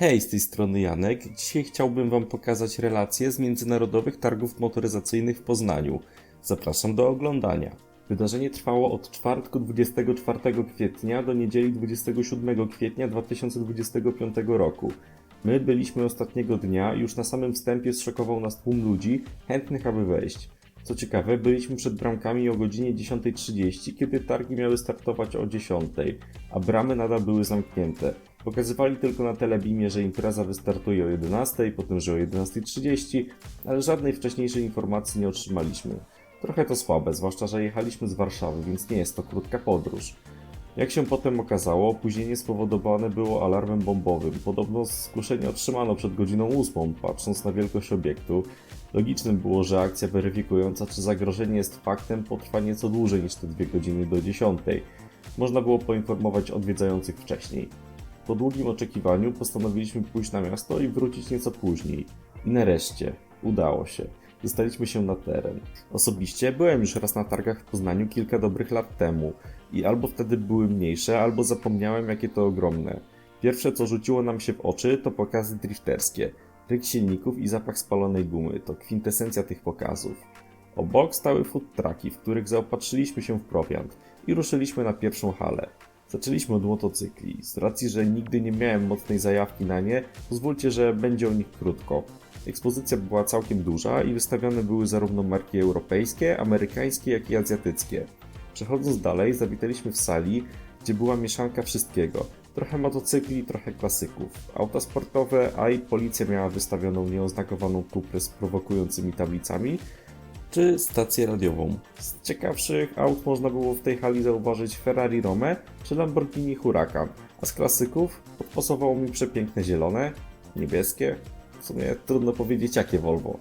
Hej, z tej strony Janek. Dzisiaj chciałbym Wam pokazać relacje z międzynarodowych targów motoryzacyjnych w Poznaniu. Zapraszam do oglądania. Wydarzenie trwało od czwartku 24 kwietnia do niedzieli 27 kwietnia 2025 roku. My byliśmy ostatniego dnia już na samym wstępie zszokował nas tłum ludzi chętnych, aby wejść. Co ciekawe, byliśmy przed bramkami o godzinie 10.30, kiedy targi miały startować o 10.00, a bramy nadal były zamknięte. Pokazywali tylko na telebimie, że impreza wystartuje o 11.00, potem, że o 11.30, ale żadnej wcześniejszej informacji nie otrzymaliśmy. Trochę to słabe, zwłaszcza, że jechaliśmy z Warszawy, więc nie jest to krótka podróż. Jak się potem okazało, opóźnienie spowodowane było alarmem bombowym. Podobno zgłoszenie otrzymano przed godziną 8, patrząc na wielkość obiektu. Logicznym było, że akcja weryfikująca, czy zagrożenie jest faktem, potrwa nieco dłużej niż te dwie godziny do 10. Można było poinformować odwiedzających wcześniej. Po długim oczekiwaniu postanowiliśmy pójść na miasto i wrócić nieco później. I nareszcie, udało się. Dostaliśmy się na teren. Osobiście byłem już raz na targach w Poznaniu kilka dobrych lat temu i albo wtedy były mniejsze, albo zapomniałem jakie to ogromne. Pierwsze co rzuciło nam się w oczy to pokazy drifterskie. Ryk silników i zapach spalonej gumy to kwintesencja tych pokazów. Obok stały food trucki, w których zaopatrzyliśmy się w prowiant i ruszyliśmy na pierwszą halę. Zaczęliśmy od motocykli. Z racji, że nigdy nie miałem mocnej zajawki na nie, pozwólcie, że będzie o nich krótko. Ekspozycja była całkiem duża i wystawione były zarówno marki europejskie, amerykańskie, jak i azjatyckie. Przechodząc dalej, zawitaliśmy w sali, gdzie była mieszanka wszystkiego. Trochę motocykli, trochę klasyków. Auta sportowe, a i policja miała wystawioną nieoznakowaną kuprę z prowokującymi tablicami, czy stację radiową. Z ciekawszych aut można było w tej hali zauważyć Ferrari Rome czy Lamborghini Huracan, a z klasyków podpasowało mi przepiękne zielone, niebieskie, w sumie trudno powiedzieć jakie Volvo.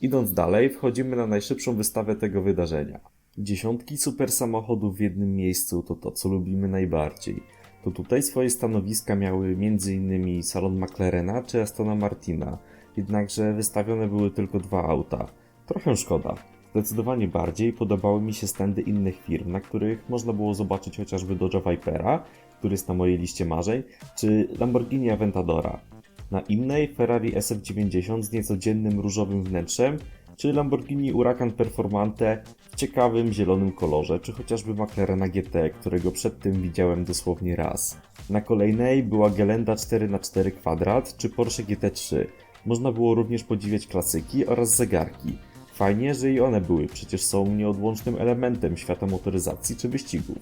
Idąc dalej, wchodzimy na najszybszą wystawę tego wydarzenia. Dziesiątki super samochodów w jednym miejscu to to, co lubimy najbardziej. To tutaj swoje stanowiska miały m.in. salon McLarena czy Astona Martina, jednakże wystawione były tylko dwa auta. Trochę szkoda. Zdecydowanie bardziej podobały mi się standy innych firm, na których można było zobaczyć chociażby Dodge Vipera, który jest na mojej liście marzeń, czy Lamborghini Aventadora. Na innej Ferrari SF90 z niecodziennym różowym wnętrzem, czy Lamborghini Huracan Performante w ciekawym zielonym kolorze, czy chociażby McLarena GT, którego przedtem widziałem dosłownie raz. Na kolejnej była Gelenda 4x4 kwadrat, czy Porsche GT3. Można było również podziwiać klasyki oraz zegarki. Fajnie, że i one były, przecież są nieodłącznym elementem świata motoryzacji czy wyścigów.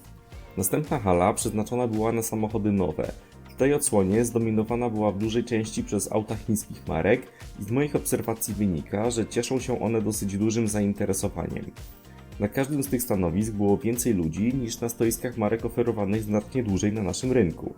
Następna hala przeznaczona była na samochody nowe. W tej odsłonie zdominowana była w dużej części przez auta chińskich marek i z moich obserwacji wynika, że cieszą się one dosyć dużym zainteresowaniem. Na każdym z tych stanowisk było więcej ludzi niż na stoiskach marek oferowanych znacznie dłużej na naszym rynku.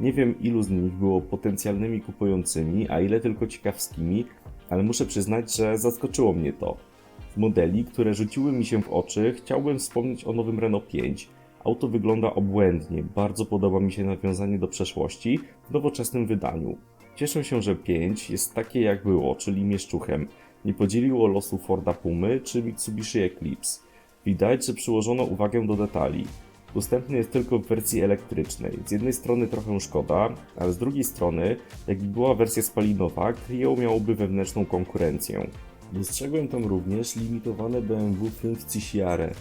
Nie wiem ilu z nich było potencjalnymi kupującymi, a ile tylko ciekawskimi, ale muszę przyznać, że zaskoczyło mnie to. Modeli, które rzuciły mi się w oczy, chciałbym wspomnieć o nowym Renault 5. Auto wygląda obłędnie, bardzo podoba mi się nawiązanie do przeszłości w nowoczesnym wydaniu. Cieszę się, że 5 jest takie jak było, czyli mieszczuchem. Nie podzieliło losu Forda Pumy czy Mitsubishi Eclipse. Widać, że przyłożono uwagę do detali. Dostępny jest tylko w wersji elektrycznej. Z jednej strony trochę szkoda, ale z drugiej strony, jakby była wersja spalinowa, Clio miałoby wewnętrzną konkurencję. Dostrzegłem tam również limitowane BMW 5 CCR.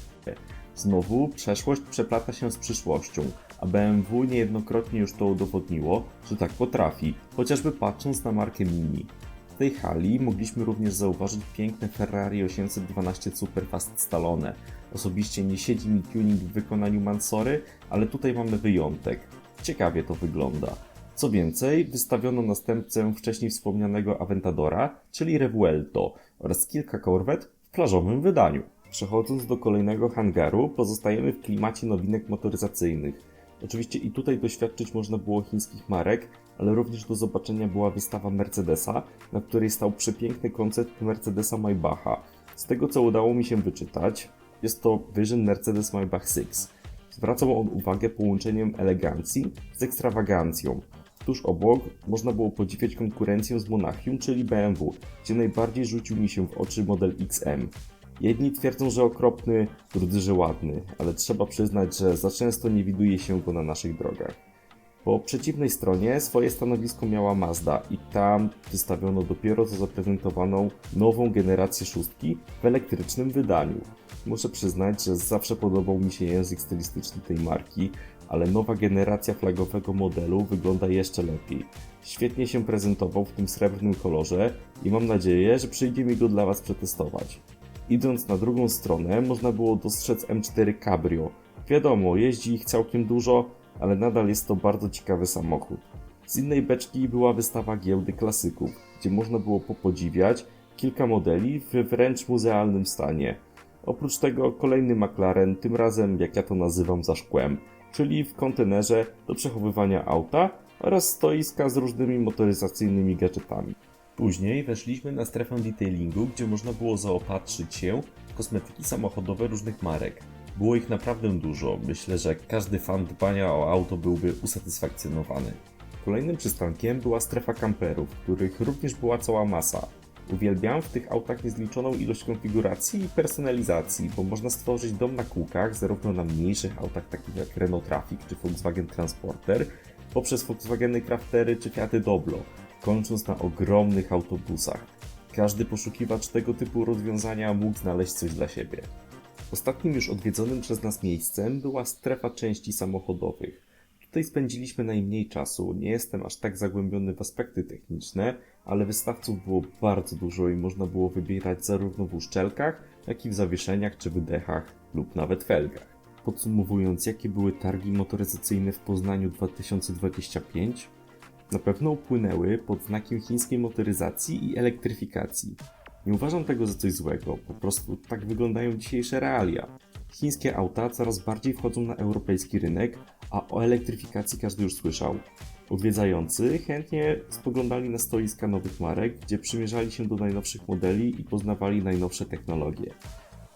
Znowu przeszłość przeplata się z przyszłością, a BMW niejednokrotnie już to udowodniło, że tak potrafi, chociażby patrząc na markę Mini. W tej hali mogliśmy również zauważyć piękne Ferrari 812 Superfast Stallone. Osobiście nie siedzi mi tuning w wykonaniu Mansory, ale tutaj mamy wyjątek. Ciekawie to wygląda. Co więcej, wystawiono następcę wcześniej wspomnianego Aventadora, czyli Revuelto oraz kilka korwet w plażowym wydaniu. Przechodząc do kolejnego hangaru, pozostajemy w klimacie nowinek motoryzacyjnych. Oczywiście i tutaj doświadczyć można było chińskich marek, ale również do zobaczenia była wystawa Mercedesa, na której stał przepiękny koncept Mercedesa Maybacha. Z tego co udało mi się wyczytać, jest to Vision Mercedes Maybach 6. Zwracał on uwagę połączeniem elegancji z ekstrawagancją. Tuż obok można było podziwiać konkurencję z Monachium, czyli BMW, gdzie najbardziej rzucił mi się w oczy model XM. Jedni twierdzą, że okropny, drudzy, że ładny, ale trzeba przyznać, że za często nie widuje się go na naszych drogach. Po przeciwnej stronie swoje stanowisko miała Mazda i tam wystawiono dopiero co zaprezentowaną nową generację szóstki w elektrycznym wydaniu. Muszę przyznać, że zawsze podobał mi się język stylistyczny tej marki, ale nowa generacja flagowego modelu wygląda jeszcze lepiej. Świetnie się prezentował w tym srebrnym kolorze i mam nadzieję, że przyjdzie mi go dla Was przetestować. Idąc na drugą stronę, można było dostrzec M4 Cabrio. Wiadomo, jeździ ich całkiem dużo, ale nadal jest to bardzo ciekawy samochód. Z innej beczki była wystawa giełdy klasyków, gdzie można było popodziwiać kilka modeli w wręcz muzealnym stanie. Oprócz tego kolejny McLaren, tym razem jak ja to nazywam za szkłem, czyli w kontenerze do przechowywania auta oraz stoiska z różnymi motoryzacyjnymi gadżetami. Później weszliśmy na strefę detailingu, gdzie można było zaopatrzyć się w kosmetyki samochodowe różnych marek. Było ich naprawdę dużo. Myślę, że każdy fan dbania o auto byłby usatysfakcjonowany. Kolejnym przystankiem była strefa kamperów, których również była cała masa. Uwielbiam w tych autach niezliczoną ilość konfiguracji i personalizacji, bo można stworzyć dom na kółkach zarówno na mniejszych autach takich jak Renault Trafic czy Volkswagen Transporter, poprzez Volkswageny Craftery czy Fiaty Doblo, kończąc na ogromnych autobusach. Każdy poszukiwacz tego typu rozwiązania mógł znaleźć coś dla siebie. Ostatnim już odwiedzonym przez nas miejscem była strefa części samochodowych. Tutaj spędziliśmy najmniej czasu, nie jestem aż tak zagłębiony w aspekty techniczne, ale wystawców było bardzo dużo i można było wybierać zarówno w uszczelkach, jak i w zawieszeniach czy wydechach lub nawet felgach. Podsumowując, jakie były targi motoryzacyjne w Poznaniu 2025? Na pewno upłynęły pod znakiem chińskiej motoryzacji i elektryfikacji. Nie uważam tego za coś złego, po prostu tak wyglądają dzisiejsze realia. Chińskie auta coraz bardziej wchodzą na europejski rynek, a o elektryfikacji każdy już słyszał. Odwiedzający chętnie spoglądali na stoiska nowych marek, gdzie przymierzali się do najnowszych modeli i poznawali najnowsze technologie.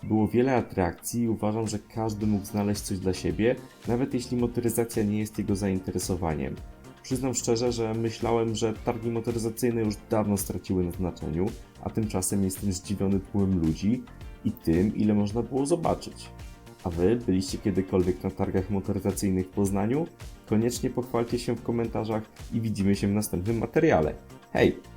Było wiele atrakcji i uważam, że każdy mógł znaleźć coś dla siebie, nawet jeśli motoryzacja nie jest jego zainteresowaniem. Przyznam szczerze, że myślałem, że targi motoryzacyjne już dawno straciły na znaczeniu, a tymczasem jestem zdziwiony tłumem ludzi i tym, ile można było zobaczyć. A wy byliście kiedykolwiek na targach motoryzacyjnych w Poznaniu? Koniecznie pochwalcie się w komentarzach i widzimy się w następnym materiale. Hej!